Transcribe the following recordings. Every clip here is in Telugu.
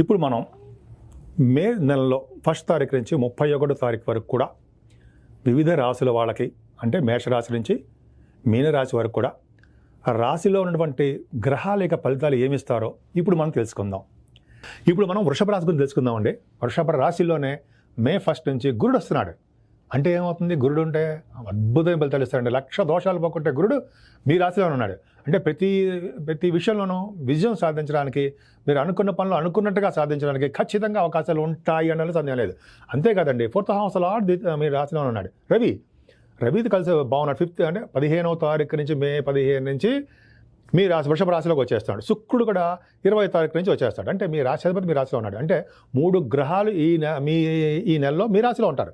ఇప్పుడు మనం మే నెలలో ఫస్ట్ తారీఖు నుంచి ముప్పై ఒకటో తారీఖు వరకు కూడా వివిధ రాశుల వాళ్ళకి అంటే మేషరాశి నుంచి మీనరాశి వరకు కూడా రాశిలో ఉన్నటువంటి గ్రహాల యొక్క ఫలితాలు ఏమిస్తారో ఇప్పుడు మనం తెలుసుకుందాం. ఇప్పుడు మనం వృషభ రాశి గురించి తెలుసుకుందామండి. వృషభ రాశిలోనే మే ఫస్ట్ నుంచి గురుడు వస్తున్నాడు. అంటే ఏమవుతుంది? గురుడు ఉంటే అద్భుతమైన ఫలితాలు ఇస్తాడండి. లక్ష దోషాలు పోకుంటే గురుడు మీ రాశిలోనే ఉన్నాడు. అంటే ప్రతి ప్రతి విషయంలోనూ విజయం సాధించడానికి మీరు అనుకున్న పనులు అనుకున్నట్టుగా సాధించడానికి ఖచ్చితంగా అవకాశాలు ఉంటాయి అన్నది సందేహం లేదు. అంతేకాదండి ఫోర్త్ హౌస్ లార్డ్ మీ రాశిలో ఉన్నాడు. రవి రవిది కలిసి బాగున్నాడు. ఫిఫ్త్ అంటే పదిహేనవ తారీఖు నుంచి మే పదిహేను నుంచి మీ రాశి వృషభ రాశిలోకి వచ్చేస్తాడు. శుక్రుడు కూడా ఇరవై తారీఖు నుంచి వచ్చేస్తాడు. అంటే మీ రాశి అధిపతి మీ రాశిలో ఉన్నాడు. అంటే మూడు గ్రహాలు ఈ నె మీ ఈ నెలలో మీ రాశిలో ఉంటారు.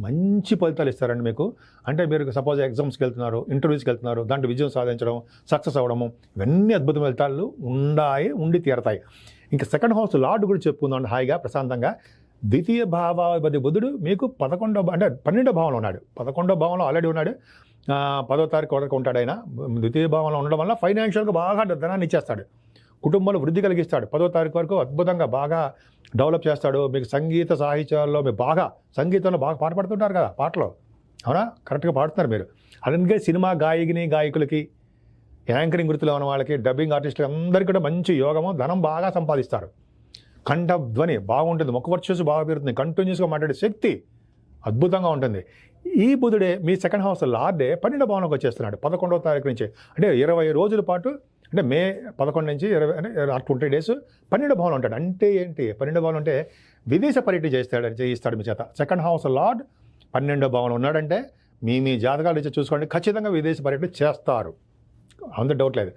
మంచి ఫలితాలు ఇస్తారండి మీకు. అంటే మీరు సపోజ్ ఎగ్జామ్స్కి వెళ్తున్నారు ఇంటర్వ్యూస్కి వెళ్తున్నారు దాంట్లో విజయం సాధించడం సక్సెస్ అవ్వడము ఇవన్నీ అద్భుతమైన ఫలితాలు ఉండాయి ఉండి తీరతాయి. ఇంకా సెకండ్ హౌస్ లార్డ్ గురించి చెప్పుకుందాం హాయిగా ప్రశాంతంగా. ద్వితీయ భావాధిపతి బుధుడు మీకు పదకొండో అంటే పన్నెండో భావంలో ఉన్నాడు. పదకొండో భావంలో ఆల్రెడీ ఉన్నాడు. పదో తారీఖు వరకు ఉంటాడు ఆయన. ద్వితీయ భావంలో ఉండడం వల్ల ఫైనాన్షియల్గా బాగా ధనాన్ని ఇచ్చేస్తాడు. కుటుంబంలో వృద్ధి కలిగిస్తాడు. పదో తారీఖు వరకు అద్భుతంగా బాగా డెవలప్ చేస్తాడు. మీకు సంగీత సాహిత్యాల్లో మీరు బాగా సంగీతంలో బాగా పాట పాడుతుంటారు కదా పాటలు. అవునా? కరెక్ట్గా పాడుతున్నారు మీరు. అలాగే సినిమా గాయకిని గాయకులకి యాంకరింగ్ వృత్తిలో ఉన్న వాళ్ళకి డబ్బింగ్ ఆర్టిస్టులు అందరికీ కూడా మంచి యోగము ధనం బాగా సంపాదిస్తారు. కంఠ ధ్వని బాగుంటుంది. ముఖ వర్చస్సు బాగా పెరుగుతుంది. కంటిన్యూస్గా మాట్లాడే శక్తి అద్భుతంగా ఉంటుంది. ఈ బుధుడే మీ సెకండ్ హౌస్ లార్డే పన్నెండో భవనంకి వచ్చేస్తున్నాడు. పదకొండవ తారీఖు నుంచి. అంటే ఇరవై రోజుల పాటు అంటే మే పదకొండు నుంచి ఇరవై అంటే ట్వంటీ డేస్ పన్నెండు భావన ఉంటాడు. అంటే ఏంటి? పన్నెండు భవనం అంటే విదేశ పర్యటన చేస్తాడు చేయిస్తాడు మీ చేత. సెకండ్ హౌస్ లార్డ్ పన్నెండో భావన ఉన్నాడంటే మీ మీ జాతకాలు ఇచ్చి చూసుకోండి. ఖచ్చితంగా విదేశ పర్యటన చేస్తారు. అంత డౌట్ లేదు.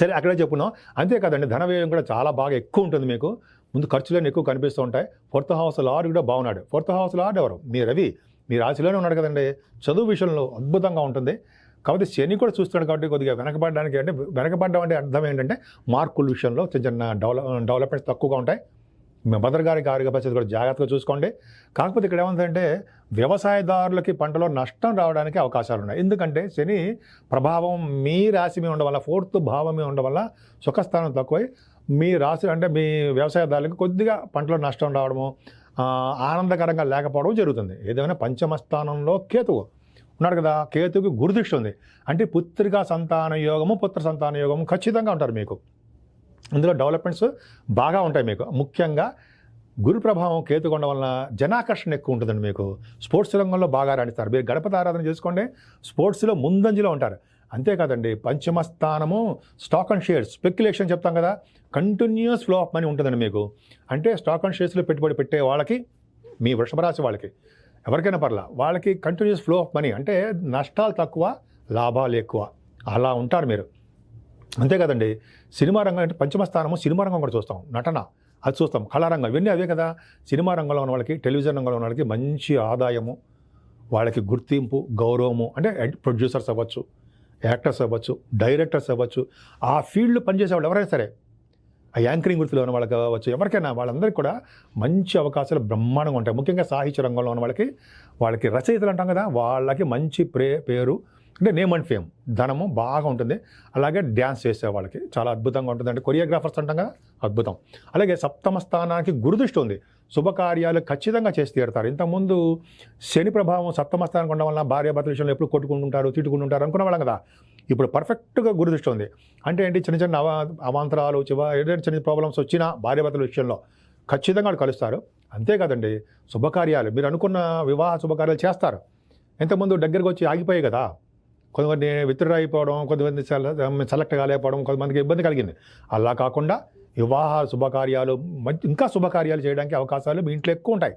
సరే అక్కడే చెప్పున్నాం అంతేకాదండి ధన వ్యయం కూడా చాలా బాగా ఎక్కువ ఉంటుంది మీకు. ముందు ఖర్చులన్నీ ఎక్కువ కనిపిస్తూ ఉంటాయి. ఫోర్త్ హౌస్ లార్డ్ కూడా బాగున్నాడు. ఫోర్త్ హౌస్ లార్డ్ ఎవరు? మీ రవి. మీ రాశిలోనే ఉన్నాడు కదండి. చదువు విషయంలో అద్భుతంగా ఉంటుంది. కాబట్టి శని కూడా చూస్తున్నాడు కాబట్టి కొద్దిగా వెనకబడడానికి అంటే వెనకబడ్డం అంటే అర్థం ఏంటంటే మార్కుల విషయంలో చిన్న చిన్న డెవలప్ డెవలప్మెంట్స్ తక్కువగా ఉంటాయి. మేము మదర్ గారికి ఆరోగ్య పరిస్థితి కూడా జాగ్రత్తగా చూసుకోండి. కాకపోతే ఇక్కడ ఏమంటుందంటే వ్యవసాయదారులకి పంటలో నష్టం రావడానికి అవకాశాలు ఉన్నాయి. ఎందుకంటే శని ప్రభావం మీ రాశి మీద ఉండడం వల్ల ఫోర్త్ భావం మీద ఉండడం వల్ల సుఖస్థానం తక్కువై మీ రాశి అంటే మీ వ్యవసాయదారులకు కొద్దిగా పంటలో నష్టం రావడము ఆనందకరంగా లేకపోవడం జరుగుతుంది. ఏదైనా పంచమ స్థానంలో కేతువు ఉన్నాడు కదా కేతుకి గురుదృష్టి ఉంది. అంటే పుత్రికా సంతాన యోగము పుత్ర సంతాన యోగము ఖచ్చితంగా ఉంటారు మీకు. ఇందులో డెవలప్మెంట్స్ బాగా ఉంటాయి మీకు. ముఖ్యంగా గురు ప్రభావం కేతుకొండ వలన జనాకర్షణ ఎక్కువ ఉంటుందండి మీకు. స్పోర్ట్స్ రంగంలో బాగా రాణిస్తారు. మీరు గణపతి ఆరాధన చేసుకోండి స్పోర్ట్స్లో ముందంజలో ఉంటారు. అంతేకాదండి పంచమ స్థానము స్టాక్ అండ్ షేర్స్ స్పెక్యులేషన్ చెప్తాం కదా కంటిన్యూస్ ఫ్లో ఆఫ్ మనీ ఉంటుందండి మీకు. అంటే స్టాక్ అండ్ షేర్స్లో పెట్టుబడి పెట్టే వాళ్ళకి మీ వృషభరాశి వాళ్ళకి ఎవరికైనా పర్లా వాళ్ళకి కంటిన్యూస్ ఫ్లో ఆఫ్ మనీ అంటే నష్టాలు తక్కువ లాభాలు ఎక్కువ. అలా ఉంటారు మీరు. అంతే కదండి. సినిమా రంగం అంటే పంచమ స్థానము సినిమా రంగం కూడా చూస్తాం. నటన అది చూస్తాం. కళారంగం ఇవన్నీ అవే కదా. సినిమా రంగంలో ఉన్న వాళ్ళకి టెలివిజన్ రంగంలో ఉన్న వాళ్ళకి మంచి ఆదాయము వాళ్ళకి గుర్తింపు గౌరవము అంటే ప్రొడ్యూసర్స్ అవ్వచ్చు యాక్టర్స్ అవ్వచ్చు డైరెక్టర్స్ అవ్వచ్చు. ఆ ఫీల్డ్లో పనిచేసే వాళ్ళు ఎవరైనా సరే ఆ యాంకరింగ్ వృత్తిలో ఉన్న వాళ్ళకి కావచ్చు ఎవరికైనా వాళ్ళందరికీ కూడా మంచి అవకాశాలు బ్రహ్మాండంగా ఉంటాయి. ముఖ్యంగా సాహిత్య రంగంలో ఉన్న వాళ్ళకి వాళ్ళకి రచయితలు అంటాం కదా వాళ్ళకి మంచి ప్రే పేరు అంటే నేమ్ అండ్ ఫేమ్ ధనము బాగా ఉంటుంది. అలాగే డ్యాన్స్ చేసే వాళ్ళకి చాలా అద్భుతంగా ఉంటుంది. అంటే కొరియోగ్రాఫర్స్ అంటాం కదా అద్భుతం. అలాగే సప్తమ స్థానానికి గురుదృష్టి ఉంది. శుభకార్యాలు ఖచ్చితంగా చేసి తీరుతారు. ఇంతకుముందు శని ప్రభావం సప్తమ స్థానానికి ఉండడం వల్ల భార్యాభర్తల విషయంలో ఎప్పుడు కొట్టుకుంటుంటారు తిట్టుకుంటుంటారు అనుకునే వాళ్ళం కదా. ఇప్పుడు పర్ఫెక్ట్గా గురుదృష్టి ఉంది. అంటే ఏంటి? చిన్న చిన్న అవాంతరాలు చివ ఏదైనా చిన్న ప్రాబ్లమ్స్ వచ్చినా భార్య భర్తల విషయంలో ఖచ్చితంగా వాళ్ళు కలుస్తారు. అంతేకాదండి శుభకార్యాలు మీరు అనుకున్న వివాహ శుభకార్యాలు చేస్తారు. ఇంతకుముందు దగ్గరకు వచ్చి ఆగిపోయాయి కదా. కొంతమంది విత్డ్రా అయిపోవడం కొంతమంది సెలెక్ట్ కాలేకపోవడం కొంతమందికి ఇబ్బంది కలిగింది. అలా కాకుండా వివాహ శుభకార్యాలు మంచి ఇంకా శుభకార్యాలు చేయడానికి అవకాశాలు మీ ఇంట్లో ఎక్కువ ఉంటాయి.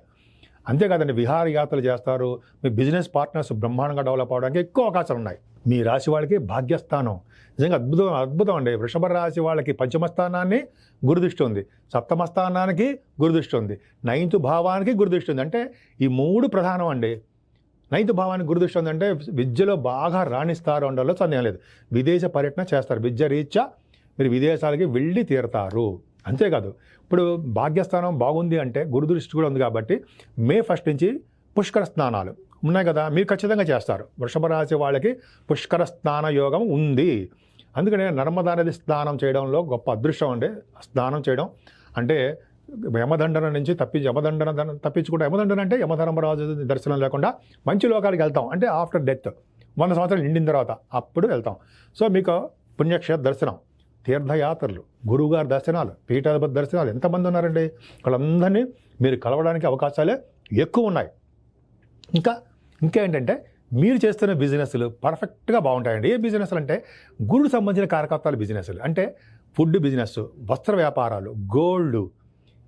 అంతేకాదండి విహారయాత్రలు చేస్తారు. మీ బిజినెస్ పార్ట్నర్స్ బ్రహ్మాండంగా డెవలప్ అవడానికి ఎక్కువ అవకాశాలు ఉన్నాయి మీ రాశి వాళ్ళకి భాగ్యస్థానం. నిజంగా అద్భుతం అద్భుతం అండి వృషభ రాశి వాళ్ళకి పంచమ స్థానాన్ని గురుదృష్టి ఉంది. సప్తమ స్థానానికి గురుదృష్టి ఉంది. నైన్త్ భావానికి గురుదృష్టి ఉంది. అంటే ఈ మూడు ప్రధానం అండి నైన్త్ భావానికి గురుదృష్టి ఉందంటే విద్యలో బాగా రాణిస్తారు ఉండడంలో సందేహం లేదు. విదేశ పర్యటన చేస్తారు. విద్య రీత్యా మీరు విదేశాలకి వెళ్ళి తీరతారు. అంతేకాదు ఇప్పుడు భాగ్యస్థానం బాగుంది అంటే గురుదృష్టి కూడా ఉంది కాబట్టి మే ఫస్ట్ నుంచి పుష్కర స్నానాలు ఉన్నాయి కదా మీరు ఖచ్చితంగా చేస్తారు. వృషభ రాశి వాళ్ళకి పుష్కర స్నాన యోగం ఉంది. అందుకనే నర్మదా నది స్నానం చేయడంలో గొప్ప అదృష్టం అండి. స్నానం చేయడం అంటే యమదండన నుంచి తప్పి యమదండన తప్పించుకుంటే యమదండన అంటే యమధర్మరాజు దర్శనం లేకుండా మంచి లోకాలకు వెళ్తాం. అంటే ఆఫ్టర్ డెత్ వంద సంవత్సరాలు నిండిన తర్వాత అప్పుడు వెళ్తాం. సో మీకు పుణ్యక్షేత్ర దర్శనం తీర్థయాత్రలు గురువుగారి దర్శనాలు పీఠాధిపతి దర్శనాలు ఎంతమంది ఉన్నారండి? వాళ్ళందరినీ మీరు కలవడానికి అవకాశాలే ఎక్కువ ఉన్నాయి ఇంకా ఇంకా ఏంటంటే మీరు చేస్తున్న బిజినెస్లు పర్ఫెక్ట్గా బాగుంటాయండి. ఏ బిజినెస్లు అంటే గురుడు సంబంధించిన కార్యకర్తల బిజినెస్లు. అంటే ఫుడ్ బిజినెస్ వస్త్ర వ్యాపారాలు గోల్డ్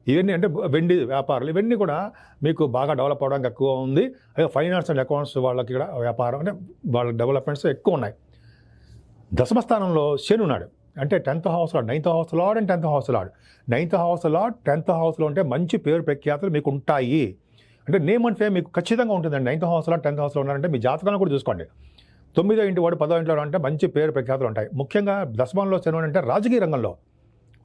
ఇవన్నీ అంటే వెండి వ్యాపారాలు. ఇవన్నీ కూడా మీకు బాగా డెవలప్ అవడానికి ఎక్కువ ఉంది. అదే ఫైనాన్స్ అండ్ అకౌంట్స్ వాళ్ళకి కూడా వ్యాపారం అంటే వాళ్ళ డెవలప్మెంట్స్ ఎక్కువ ఉన్నాయి. దశమ స్థానంలో శని ఉన్నాడు. అంటే tenth house lord ninth house lord and tenth house lord ninth house lord tenth హౌస్లో ఉంటే మంచి పేరు ప్రఖ్యాతులు మీకు ఉంటాయి అంటే నేమ్ అండ్ ఫేమ్ మీకు ఖచ్చితంగా ఉంటుందండి. నైన్త్ హౌస్లో టెన్త్ హౌస్లో ఉన్నారంటే మీ జాతకాలను కూడా చూసుకోండి. తొమ్మిదో ఇంటి వాడు పదో ఇంట్లో అంటే మంచి పేరు ప్రఖ్యాతులు ఉంటాయి. ముఖ్యంగా దశమంలో శని అంటే రాజకీయ రంగంలో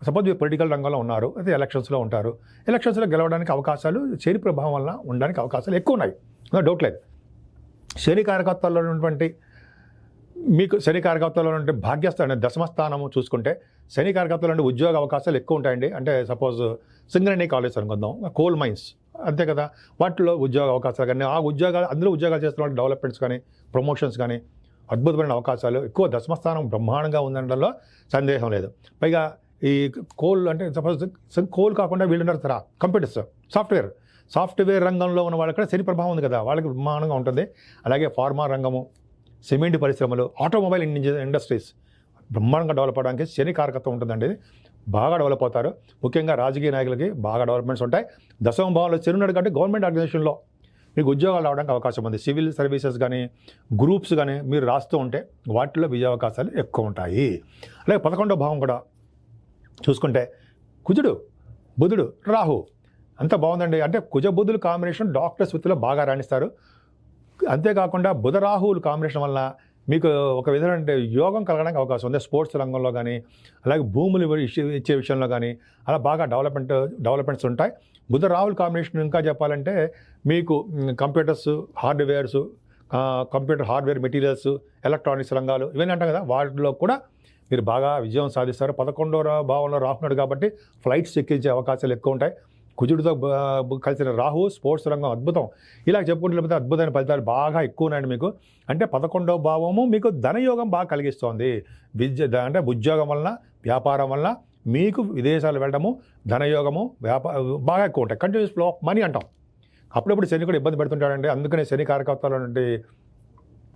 సపోజ్ మీరు పొలిటికల్ రంగంలో ఉన్నారు అయితే ఎలక్షన్స్లో ఉంటారు. ఎలక్షన్స్లో గెలవడానికి అవకాశాలు శని ప్రభావం వల్ల ఉండడానికి అవకాశాలు ఎక్కువ ఉన్నాయి. డౌట్ లేదు. శని కార్యకర్తల్లో ఉన్నటువంటి మీకు శని కార్యకర్తలో ఉంటే భాగ్యస్థానం దశమస్థానము చూసుకుంటే శని కార్యకర్తలు ఉంటే ఉద్యోగ అవకాశాలు ఎక్కువ ఉంటాయండి. అంటే సపోజ్ సింగరేణి కాలేజ్ అనుకుందాం కోల్ మైన్స్ అంతే కదా. వాటిలో ఉద్యోగ అవకాశాలు కానీ ఆ ఉద్యోగాలు అందులో ఉద్యోగాలు చేస్తున్న వాళ్ళు డెవలప్మెంట్స్ కానీ ప్రమోషన్స్ కానీ అద్భుతమైన అవకాశాలు. ఎక్కువ దశమస్థానం బ్రహ్మాండంగా ఉందనడంలో సందేహం లేదు. పైగా ఈ కోల్ అంటే సపోజ్ కోల్ కాకుండా వీళ్ళు ఉన్నారు తరా కంప్యూటర్స్ సాఫ్ట్వేర్. సాఫ్ట్వేర్ రంగంలో ఉన్న వాళ్ళకి కూడా శని ప్రభావం ఉంది కదా వాళ్ళకి బ్రహ్మాండంగా ఉంటుంది. అలాగే ఫార్మా రంగము సిమెంట్ పరిశ్రమలు ఆటోమొబైల్ ఇంజ- ఇండస్ట్రీస్ బ్రహ్మాండంగా డెవలప్ అవడానికి శని కారకత్వం ఉంటుందండి. బాగా డెవలప్ అవుతారు. ముఖ్యంగా రాజకీయ నాయకులకి బాగా డెవలప్మెంట్స్ ఉంటాయి. దశమ భావంలో చెరున్నాడు కంటే గవర్నమెంట్ ఆర్గనైజేషన్లో మీకు ఉద్యోగాలు రావడానికి అవకాశం ఉంది. సివిల్ సర్వీసెస్ కానీ గ్రూప్స్ కానీ మీరు రాస్తూ ఉంటే వాటిలో విజయ అవకాశాలు ఎక్కువ ఉంటాయి. అలాగే పదకొండో భావం కూడా చూసుకుంటే కుజుడు బుధుడు రాహు అంత బాగుందండి. అంటే కుజ బుధులు కాంబినేషన్ డాక్టర్స్ వృత్తిలో బాగా రాణిస్తారు. అంతేకాకుండా బుధరాహువులు కాంబినేషన్ వలన మీకు ఒక విధమైన యోగం కలగడానికి అవకాశం ఉంది. స్పోర్ట్స్ రంగంలో కానీ అలాగే భూములు ఇచ్చే- ఇచ్చే విషయంలో కానీ అలా బాగా డెవలప్మెంట్ డెవలప్మెంట్స్ ఉంటాయి. బుధ రాహుల్ కాంబినేషన్ ఇంకా చెప్పాలంటే మీకు computers hardwares computer hardware materials electronics రంగాలు ఇవన్నీ అంటాం కదా వాటిలో కూడా మీరు బాగా విజయం సాధిస్తారు. పదకొండవ భావంలో రాకున్నాడు కాబట్టి ఫ్లైట్స్ ఎక్కించే అవకాశాలు ఎక్కువ ఉంటాయి. కుజుడితో కలిసిన రాహు స్పోర్ట్స్ రంగం అద్భుతం. ఇలా చెప్పుకుంటే లేకపోతే అద్భుతమైన ఫలితాలు బాగా ఎక్కువ ఉన్నాయండి మీకు. అంటే పదకొండవ భావము మీకు ధనయోగం బాగా కలిగిస్తోంది. విద్య అంటే ఉద్యోగం వలన వ్యాపారం వలన మీకు విదేశాలు వెళ్ళడము ధనయోగము వ్యాపార బాగా ఎక్కువ ఉంటాయి. కంటిన్యూస్ ఫ్లో మనీ అంటాం. అప్పుడప్పుడు శని కూడా ఇబ్బంది పెడుతుంటాడండి. అందుకనే శని కార్యకర్తలు నుండి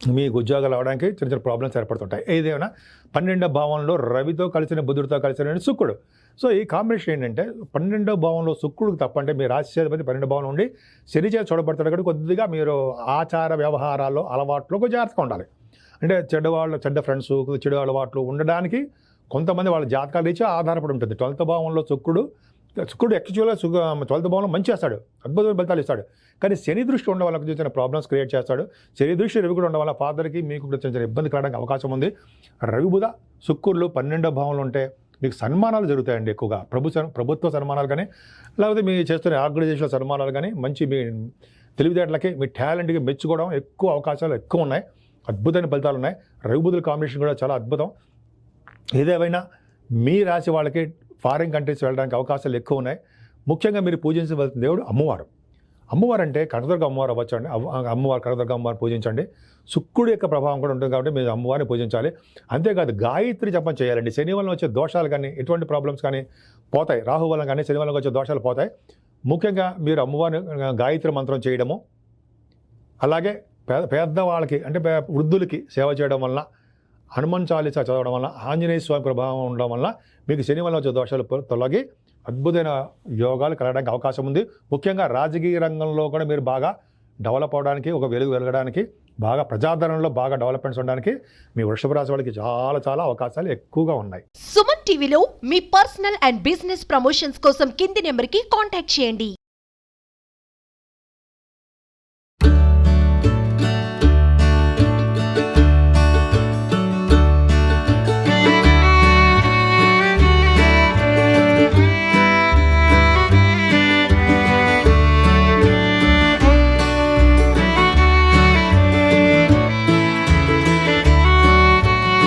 మీకు ఉద్యోగాలు అవడానికి చిన్న చిన్న ప్రాబ్లమ్స్ ఏర్పడుతుంటాయి. ఏదేమైనా పన్నెండో భావంలో రవితో కలిసిన బుధుడితో కలిసిన శుక్రుడు. సో ఈ కాంబినేషన్ ఏంటంటే పన్నెండో భావంలో శుక్రుడికి తప్పంటే మీ రాశిపతి పన్నెండో భావం ఉండి శని చేత చూడబడతాడు కొద్దిగా మీరు ఆచార వ్యవహారాల్లో అలవాట్లో జాగ్రత్తగా ఉండాలి. అంటే చెడ్డవాళ్ళు చెడ్డ ఫ్రెండ్స్ చెడు అలవాట్లు ఉండడానికి కొంతమంది వాళ్ళ జాతకాలు ఇచ్చి ఆధారపడి ఉంటుంది. ట్వెల్త్ భావంలో శుక్రుడు శుక్రుడు యాక్చువల్గా సుఖ ట్వెల్త్ భావంలో మంచి చేస్తాడు. అద్భుతమైన ఫలితాలు ఇస్తాడు. కానీ శని దృష్టి ఉండడం వల్ల చూసిన చిన్న ప్రాబ్లమ్స్ క్రియేట్ చేస్తాడు. శని దృష్టి రవి కూడా ఉండడం వల్ల ఫాదర్కి మీకు కూడా చిన్న ఇబ్బంది కలగడానికి అవకాశం ఉంది. రవి బుధ శుక్రులు పన్నెండో భావంలో ఉంటే మీకు సన్మానాలు జరుగుతాయండి ఎక్కువగా. ప్రభు ప్రభుత్వ సన్మానాలు కానీ లేకపోతే మీ చేస్తున్న ఆర్గనైజేషన్ సన్మానాలు కానీ మంచి మీ తెలివితేటలకి మీ టాలెంట్కి మెచ్చుకోవడం ఎక్కువ అవకాశాలు ఎక్కువ ఉన్నాయి. అద్భుతమైన ఫలితాలు ఉన్నాయి. రవి బుధుల కాంబినేషన్ కూడా చాలా అద్భుతం. ఏదేమైనా మీ రాశి వాళ్ళకి ఫారిన్ కంట్రీస్ వెళ్ళడానికి అవకాశాలు ఎక్కువ ఉన్నాయి. ముఖ్యంగా మీరు పూజించవలసిన దేవుడు అమ్మవారు. అమ్మవారు అంటే కనదుర్గ అమ్మవారు అవ్వచ్చు అండి అమ్మవారు కనదుర్గ అమ్మవారు పూజించండి. శుక్రుడు యొక్క ప్రభావం కూడా ఉంటుంది కాబట్టి మీరు అమ్మవారిని పూజించాలి. అంతేకాదు గాయత్రి జపం చేయాలండి. శని వలన వచ్చే దోషాలు కానీ ఎటువంటి ప్రాబ్లమ్స్ కానీ పోతాయి. రాహు వలన కానీ శని వలన వచ్చే దోషాలు పోతాయి. ముఖ్యంగా మీరు అమ్మవారిని గాయత్రి మంత్రం చేయడము. అలాగే పేద పేదవాళ్ళకి అంటే వృద్ధులకి సేవ చేయడం వలన హనుమాన్ చాలీసా చదవడం వల్ల ఆంజనేయ స్వామి ప్రభావం ఉండడం వల్ల మీకు శని వల్ల వచ్చే దోషాలు తొలగి అద్భుతమైన యోగాలు కలగడానికి అవకాశం ఉంది. ముఖ్యంగా రాజకీయ రంగంలో కూడా మీరు బాగా డెవలప్ అవడానికి ఒక వెలుగు వెలగడానికి బాగా ప్రజాదరణలో బాగా డెవలప్మెంట్స్ ఉండడానికి మీ వృషభ రాశి వాళ్ళకి చాలా చాలా అవకాశాలు ఎక్కువగా ఉన్నాయి. సుమన్ టీవీలో మీ పర్సనల్ అండ్ బిజినెస్ ప్రమోషన్స్ కోసం కింది నెంబర్కి కాంటాక్ట్ చేయండి.